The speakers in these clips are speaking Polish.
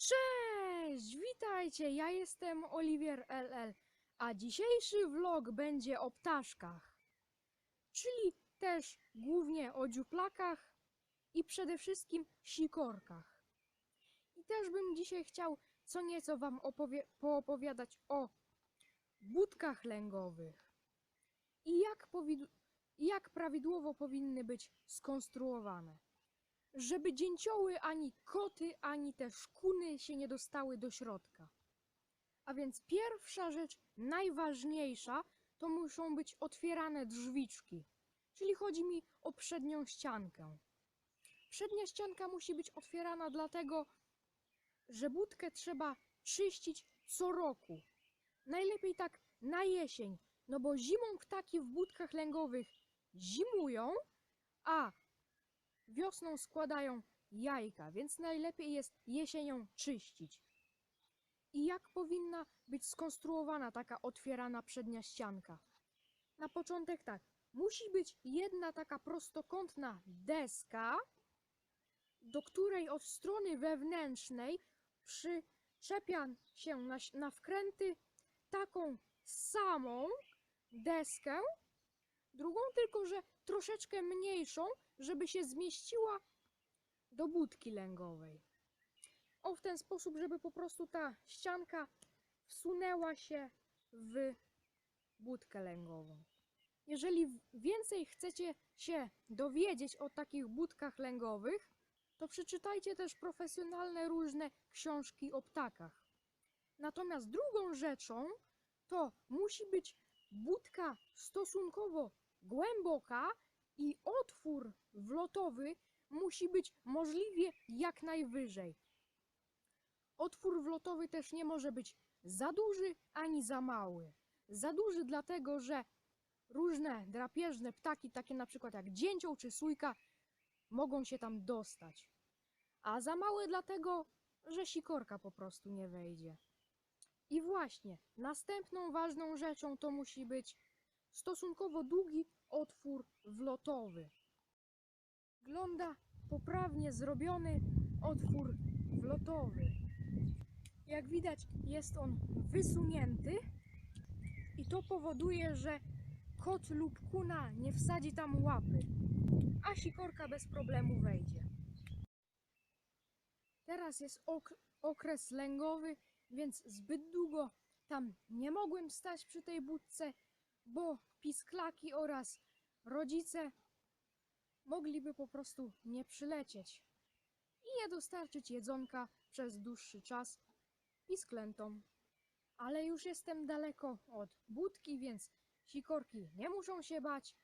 Cześć, witajcie, ja jestem Oliwier LL, a dzisiejszy vlog będzie o ptaszkach, czyli też głównie o dziuplakach i przede wszystkim sikorkach. I też bym dzisiaj chciał co nieco wam poopowiadać o budkach lęgowych. I jak, jak prawidłowo powinny być skonstruowane żeby dzięcioły ani koty, ani te szkuny się nie dostały do środka. A więc pierwsza rzecz, najważniejsza, to muszą być otwierane drzwiczki. Czyli chodzi mi o przednią ściankę. Przednia ścianka musi być otwierana dlatego, że budkę trzeba czyścić co roku. Najlepiej tak na jesień, no bo zimą ptaki w budkach lęgowych zimują, a wiosną składają jajka, więc najlepiej jest jesienią czyścić. I jak powinna być skonstruowana taka otwierana przednia ścianka? Na początek tak, musi być jedna taka prostokątna deska, do której od strony wewnętrznej przyczepia się na, na wkręty taką samą deskę, drugą tylko, że troszeczkę mniejszą, żeby się zmieściła do budki lęgowej. O, w ten sposób, żeby po prostu ta ścianka wsunęła się w budkę lęgową. Jeżeli więcej chcecie się dowiedzieć o takich budkach lęgowych, to przeczytajcie też profesjonalne różne książki o ptakach. Natomiast drugą rzeczą to musi być budka stosunkowo głęboka i otwór wlotowy musi być możliwie jak najwyżej. Otwór wlotowy też nie może być za duży ani za mały. Za duży dlatego, że różne drapieżne ptaki, takie na przykład jak dzięcioł czy sójka, mogą się tam dostać. A za mały dlatego, że sikorka po prostu nie wejdzie. I właśnie, następną ważną rzeczą to musi być stosunkowo długi otwór wlotowy. Wygląda poprawnie zrobiony otwór wlotowy. Jak widać, jest on wysunięty i to powoduje, że kot lub kuna nie wsadzi tam łapy, a sikorka bez problemu wejdzie. Teraz jest ok- okres lęgowy, więc zbyt długo tam nie mogłem stać przy tej budce, bo pisklaki oraz rodzice mogliby po prostu nie przylecieć i nie dostarczyć jedzonka przez dłuższy czas pisklętom. Ale już jestem daleko od budki, więc sikorki nie muszą się bać.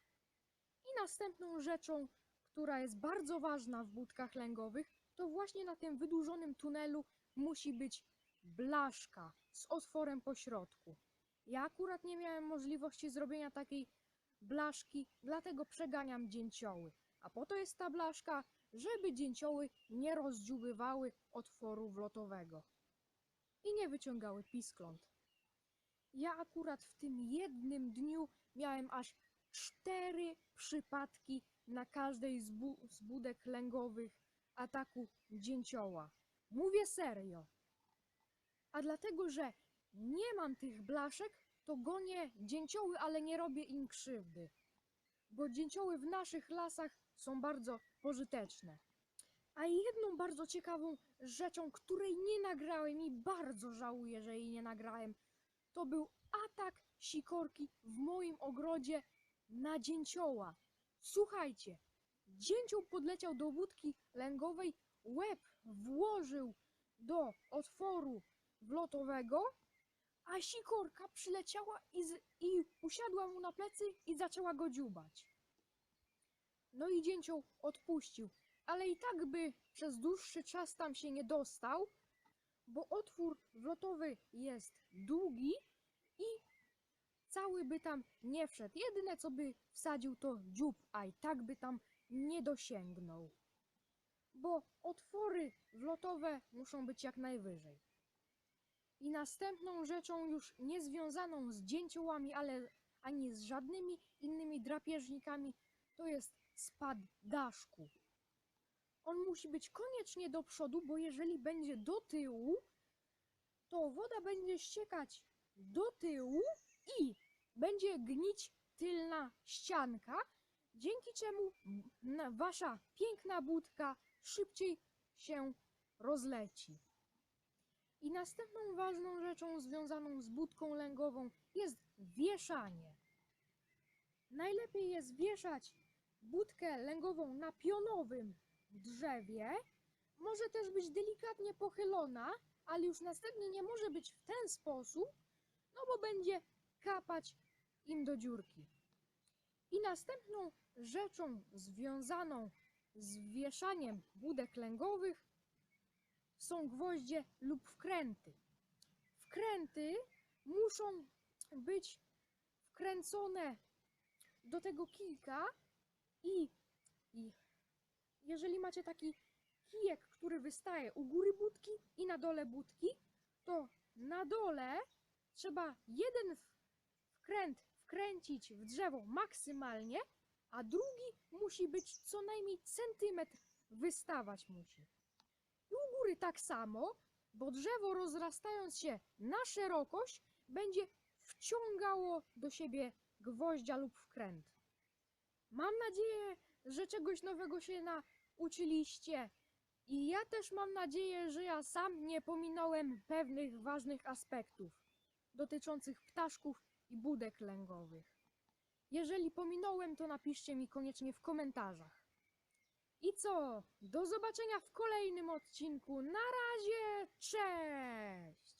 I następną rzeczą, która jest bardzo ważna w budkach lęgowych, to właśnie na tym wydłużonym tunelu musi być blaszka z otworem po środku. Ja akurat nie miałem możliwości zrobienia takiej blaszki, dlatego przeganiam dzięcioły. A po to jest ta blaszka, żeby dzięcioły nie rozdziubywały otworu wlotowego i nie wyciągały piskląt. Ja akurat w tym jednym dniu miałem aż cztery przypadki na każdej z, bu- z budek lęgowych ataku dzięcioła. Mówię serio. A dlatego, że nie mam tych blaszek, to gonię dzięcioły, ale nie robię im krzywdy. Bo dzięcioły w naszych lasach są bardzo pożyteczne. A jedną bardzo ciekawą rzeczą, której nie nagrałem i bardzo żałuję, że jej nie nagrałem, to był atak sikorki w moim ogrodzie na dzięcioła. Słuchajcie, dzięcioł podleciał do budki lęgowej, łeb włożył do otworu wlotowego, a sikorka przyleciała i, z, i usiadła mu na plecy i zaczęła go dziubać. No i dzięcioł odpuścił, ale i tak by przez dłuższy czas tam się nie dostał, bo otwór wlotowy jest długi i cały by tam nie wszedł. Jedyne co by wsadził to dziób, a i tak by tam nie dosięgnął. Bo otwory wlotowe muszą być jak najwyżej. I następną rzeczą już niezwiązaną z dzięciołami, ale ani z żadnymi innymi drapieżnikami, to jest spad daszku. on musi być koniecznie do przodu, bo jeżeli będzie do tyłu, to woda będzie ściekać do tyłu i będzie gnić tylna ścianka, dzięki czemu wasza piękna budka szybciej się rozleci. I następną ważną rzeczą związaną z budką lęgową jest wieszanie. Najlepiej jest wieszać budkę lęgową na pionowym drzewie. Może też być delikatnie pochylona, ale już następnie nie może być w ten sposób, no bo będzie kapać im do dziurki. I następną rzeczą związaną z wieszaniem budek lęgowych są gwoździe lub wkręty. Wkręty muszą być wkręcone do tego kijka i, i jeżeli macie taki kijek, który wystaje u góry budki i na dole budki, to na dole trzeba jeden wkręt wkręcić w drzewo maksymalnie, a drugi musi być co najmniej centymetr wystawać musi. I u góry tak samo, bo drzewo rozrastając się na szerokość będzie wciągało do siebie gwoździa lub wkręt. Mam nadzieję, że czegoś nowego się nauczyliście. I ja też mam nadzieję, że ja sam nie pominąłem pewnych ważnych aspektów dotyczących ptaszków i budek lęgowych. Jeżeli pominąłem, to napiszcie mi koniecznie w komentarzach. I co? Do zobaczenia w kolejnym odcinku. Na razie, cześć!